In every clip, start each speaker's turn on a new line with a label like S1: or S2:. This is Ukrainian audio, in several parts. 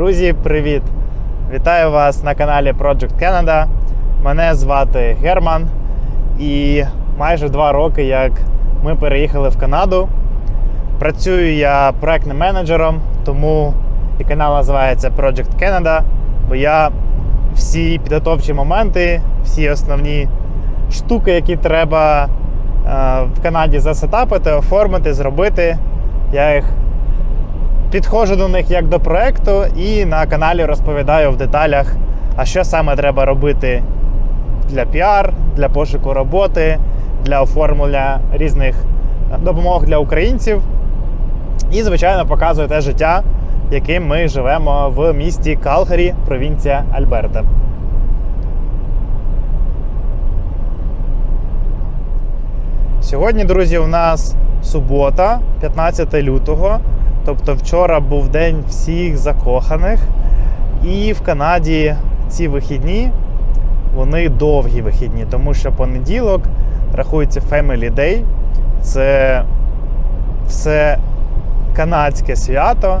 S1: Друзі, привіт! Вітаю вас на каналі Project Canada. Мене звати Герман. І майже два роки, як ми переїхали в Канаду. Працюю я проектним менеджером, тому і канал називається Project Canada, бо я всі підготовчі моменти, всі основні штуки, які треба е, в Канаді засетапити, оформити, зробити. Я їх підходжу до них як до проекту, і на каналі розповідаю в деталях, а що саме треба робити для піар, для пошуку роботи, для оформлення різних допомог для українців. І, звичайно, показую те життя, яким ми живемо в місті Калгарі, провінція Альберта. Сьогодні, друзі, у нас субота, 15 лютого. Тобто вчора був день всіх закоханих. І в Канаді ці вихідні вони довгі вихідні, тому що понеділок рахується Family Day. Це все канадське свято,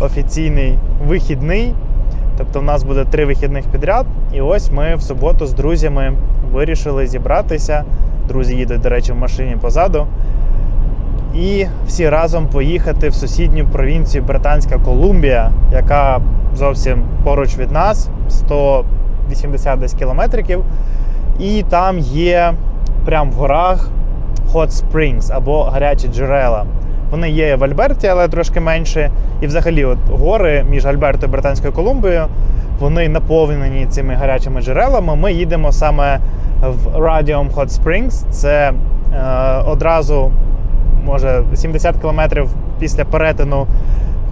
S1: офіційний вихідний. Тобто, в нас буде три вихідних підряд. І ось ми в суботу з друзями вирішили зібратися. Друзі їдуть, до речі, в машині позаду. І всі разом поїхати в сусідню провінцію Британська Колумбія, яка зовсім поруч від нас, 180 десь кілометрів. І там є прямо в горах Hot Springs або гарячі джерела. Вони є в Альберті, але трошки менше. І взагалі, от гори між Альбертою і Британською Колумбією вони наповнені цими гарячими джерелами. Ми їдемо саме в Radium Hot Springs. Це е, одразу може 70 кілометрів після перетину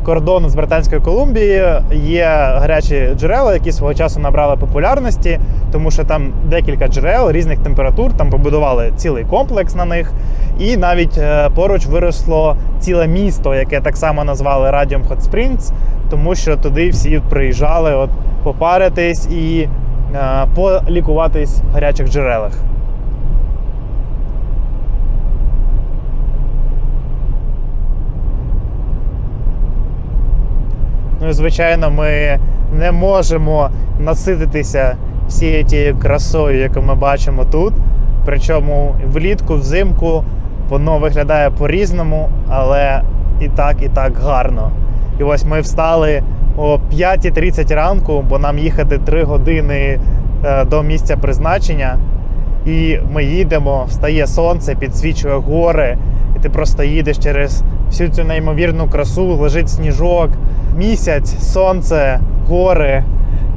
S1: кордону з Британською Колумбією є гарячі джерела, які свого часу набрали популярності, тому що там декілька джерел різних температур, там побудували цілий комплекс на них. І навіть е, поруч виросло ціле місто, яке так само назвали Radium Hot Springs, тому що туди всі приїжджали от попаритись і е, полікуватись в гарячих джерелах. Ну і звичайно, ми не можемо насититися всією тією красою, яку ми бачимо тут. Причому влітку, взимку воно виглядає по-різному, але і так, і так гарно. І ось ми встали о 5.30 ранку, бо нам їхати 3 години е, до місця призначення. І ми їдемо, встає сонце, підсвічує гори, ти просто їдеш через всю цю неймовірну красу, лежить сніжок, місяць, сонце, гори.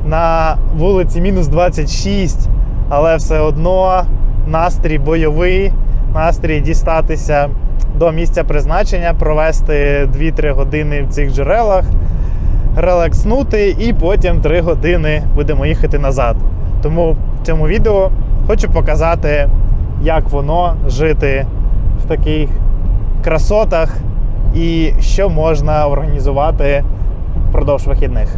S1: На вулиці мінус 26, але все одно настрій бойовий, настрій дістатися до місця призначення, провести 2-3 години в цих джерелах, релакснути, і потім 3 години будемо їхати назад. Тому в цьому відео хочу показати, як воно жити в таких красотах і що можна організувати впродовж вихідних.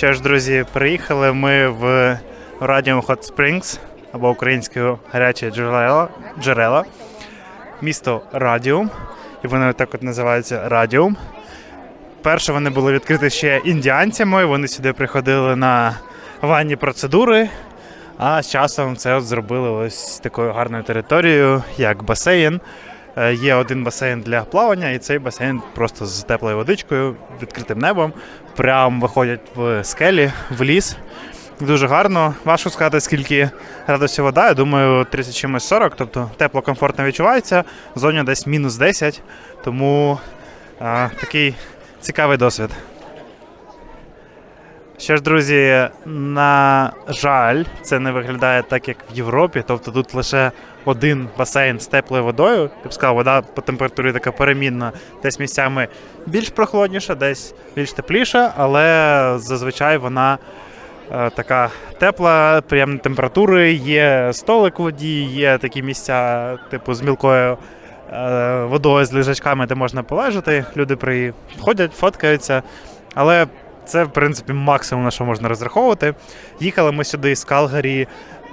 S1: Що ж, друзі, приїхали ми в Radium Hot Springs або українською гарячі джерела, джерела, місто Радіум. І вони так от називаються Радіум. Перше вони були відкриті ще індіанцями, вони сюди приходили на ванні процедури. А з часом це от зробили ось такою гарною територією, як басейн. Е, Є один басейн для плавання, і цей басейн просто з теплою водичкою, відкритим небом. Прям виходять в скелі, в ліс. Дуже гарно. Важко сказати, скільки градусів вода. Я думаю, 30 чимось 40, тобто тепло, комфортно відчувається. В зоні десь мінус 10. Тому а, такий цікавий досвід. Що ж, друзі, на жаль, це не виглядає так, як в Європі. Тобто тут лише один басейн з теплою водою. Я б сказав, вода по температурі така перемінна, десь місцями більш прохолодніша, десь більш тепліша, але зазвичай вона е, така тепла, приємні температури. Є столик у воді, є такі місця, типу з мілкою е, водою з лежачками, де можна полежати. Люди приходять, фоткаються. Але це, в принципі, максимум, на що можна розраховувати. Їхали ми сюди з Калгарі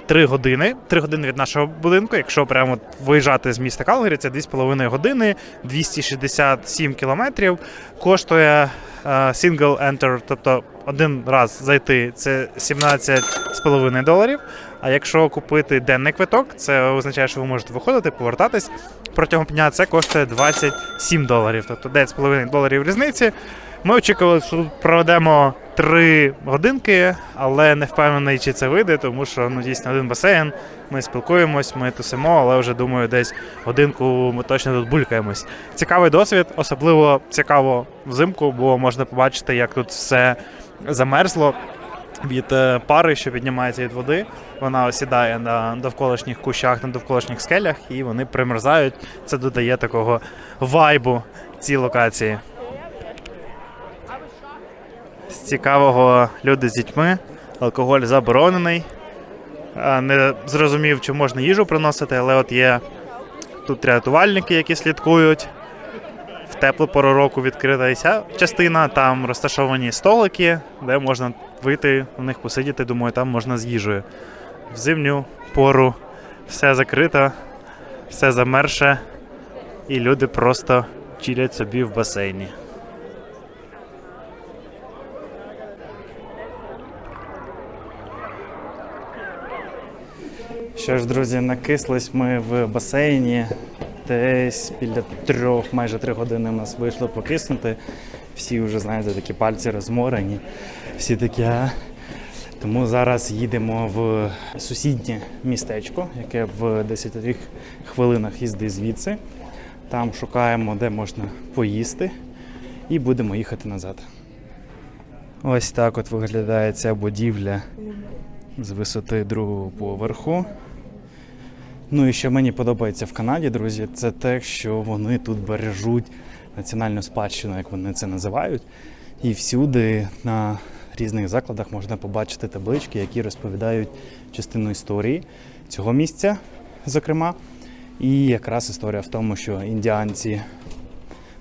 S1: 3 години. 3 години від нашого будинку. Якщо прямо виїжджати з міста Калгарі, це 2,5 години, 267 кілометрів. Коштує е, single enter, тобто один раз зайти, це 17,5 доларів. А якщо купити денний квиток, це означає, що ви можете виходити, повертатись. Протягом дня це коштує 27 доларів, тобто 9,5 доларів різниці. Ми очікували, що тут проведемо 3 годинки, але не впевнений, чи це вийде, тому що ну, дійсно один басейн. Ми спілкуємось, ми тусимо, але вже думаю, десь годинку ми точно тут булькаємось. Цікавий досвід, особливо цікаво взимку, бо можна побачити, як тут все замерзло від е, пари, що піднімається від води. Вона осідає на довколишніх кущах, на довколишніх скелях, і вони примерзають. Це додає такого вайбу цій локації. З цікавого люди з дітьми. Алкоголь заборонений. Не зрозумів, чи можна їжу приносити, але от є тут рятувальники, які слідкують. В теплу пору року відкрита і ця частина. Там розташовані столики, де можна вийти, в них посидіти. Думаю, там можна з їжею. В зимню пору все закрито, все замерше, і люди просто чилять собі в басейні. Що ж, друзі, накислись ми в басейні. Десь біля трьох, майже три години у нас вийшло покиснути. Всі вже, знаєте, такі пальці розморені. Всі такі. «А». Тому зараз їдемо в сусіднє містечко, яке в 10 хвилинах їзди звідси. Там шукаємо, де можна поїсти, і будемо їхати назад. Ось так от виглядає ця будівля з висоти другого поверху. Ну і що мені подобається в Канаді, друзі, це те, що вони тут бережуть національну спадщину, як вони це називають. І всюди на різних закладах можна побачити таблички, які розповідають частину історії цього місця, зокрема. І якраз історія в тому, що індіанці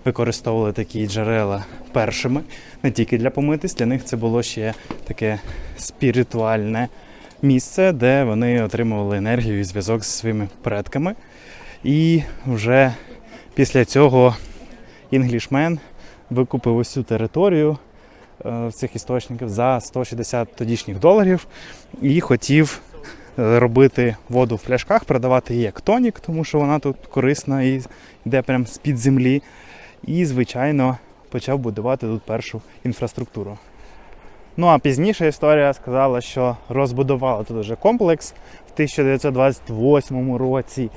S1: використовували такі джерела першими, не тільки для помитись, для них це було ще таке спіритуальне місце, де вони отримували енергію і зв'язок зі своїми предками. І вже після цього інглішмен викупив цю територію е, цих істочників за 160 тодішніх доларів і хотів е, робити воду в пляшках, продавати її як тонік, тому що вона тут корисна і йде прямо з-під землі. І, звичайно, почав будувати тут першу інфраструктуру. Ну а пізніше історія сказала, що розбудували тут уже комплекс в 1928 році.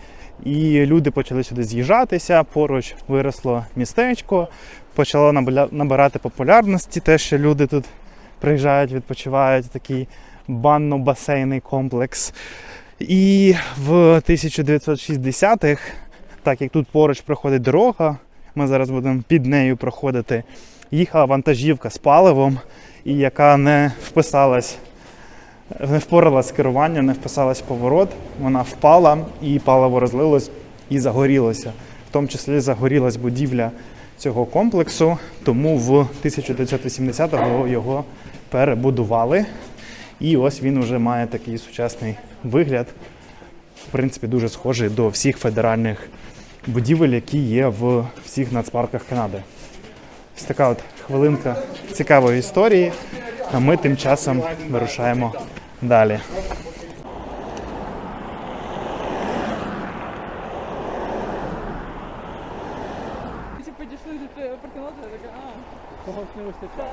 S1: І люди почали сюди з'їжджатися, поруч виросло містечко, почало набирати популярності, те, що люди тут приїжджають, відпочивають, такий банно-басейний комплекс. І в 1960-х, так як тут поруч проходить дорога, ми зараз будемо під нею проходити, їхала вантажівка з паливом, і яка не вписалась, не впоралась з керуванням, не вписалась в поворот. Вона впала і паливо розлилось і загорілося. В тому числі загорілась будівля цього комплексу, тому в 1980-го його перебудували. І ось він вже має такий сучасний вигляд. В принципі, дуже схожий до всіх федеральних будівель, які є в всіх нацпарках Канади. Ось така от хвилинка цікавої історії. А ми тим часом вирушаємо далі.
S2: Підійшли до тебе я така, а. Когось не вистачає.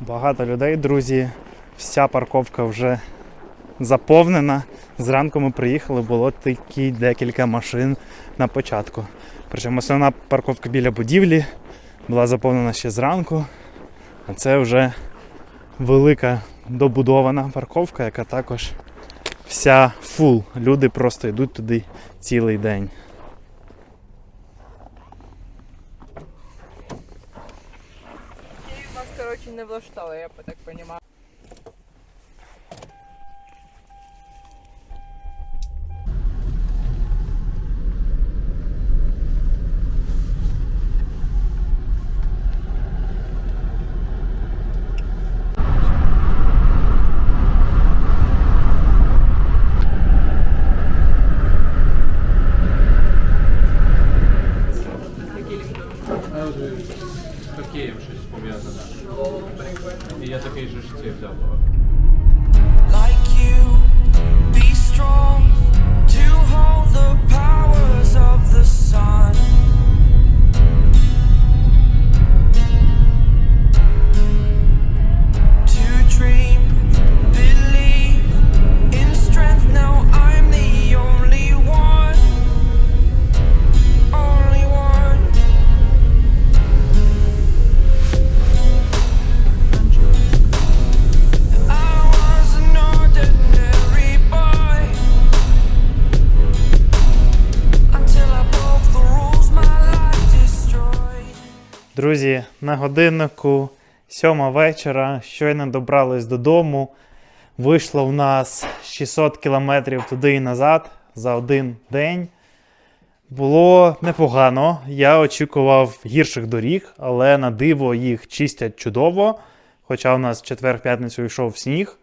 S1: Багато людей, друзі. Вся парковка вже заповнена. Зранку ми приїхали, було тільки декілька машин на початку. Причому основна парковка біля будівлі була заповнена ще зранку. А це вже велика добудована парковка, яка також вся фул. Люди просто йдуть туди цілий день.
S2: Вас, коротше, не влаштовує, я так розумію.
S3: Хокеєм щось пов'язане. І я такий же ж цей взяв.
S1: Друзі, на годиннику сьома вечора, щойно добрались додому. Вийшло в нас 600 кілометрів туди і назад за один день. Було непогано. Я очікував гірших доріг, але на диво їх чистять чудово. Хоча у нас четвер-п'ятницю йшов сніг.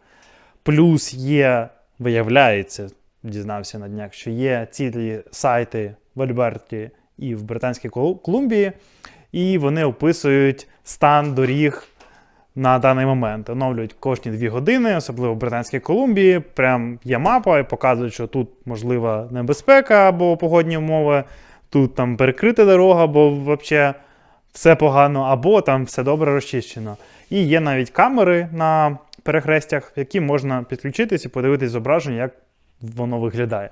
S1: Плюс є, виявляється, дізнався на днях, що є цілі сайти в Альберті і в Британській Колу- Колумбії, і вони описують стан доріг на даний момент. Оновлюють кожні дві години, особливо в Британській Колумбії. Прям є мапа і показують, що тут можлива небезпека або погодні умови, тут там перекрита дорога, бо взагалі все погано, або там все добре розчищено. І є навіть камери на перехрестях, в які можна підключитись і подивитись зображення, як воно виглядає.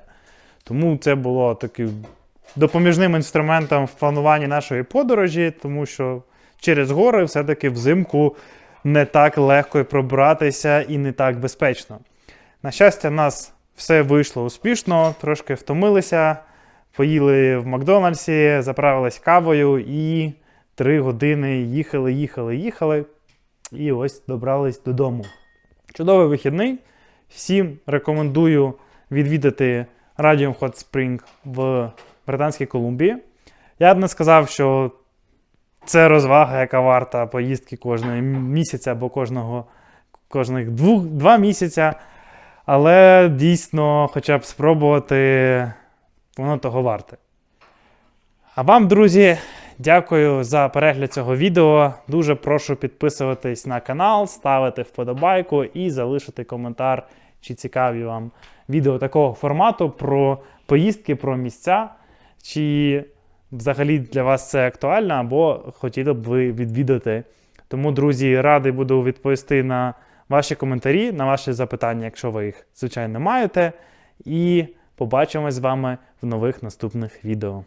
S1: Тому це було таким допоміжним інструментом в плануванні нашої подорожі, тому що через гори все-таки взимку не так легко і пробратися і не так безпечно. На щастя, в нас все вийшло успішно, трошки втомилися, поїли в Макдональдсі, заправились кавою і три години їхали, їхали, їхали. І ось добрались додому. Чудовий вихідний. Всім рекомендую відвідати Radium Hot Spring в Британській Колумбії. Я б не сказав, що це розвага, яка варта поїздки кожного місяця або кожного, кожних двох, два місяця. Але дійсно, хоча б спробувати, воно того варте. А вам, друзі, Дякую за перегляд цього відео. Дуже прошу підписуватись на канал, ставити вподобайку і залишити коментар, чи цікаві вам відео такого формату про поїздки, про місця, чи взагалі для вас це актуально, або хотіли б ви відвідати. Тому, друзі, радий буду відповісти на ваші коментарі, на ваші запитання, якщо ви їх, звичайно, маєте. І побачимось з вами в нових наступних відео.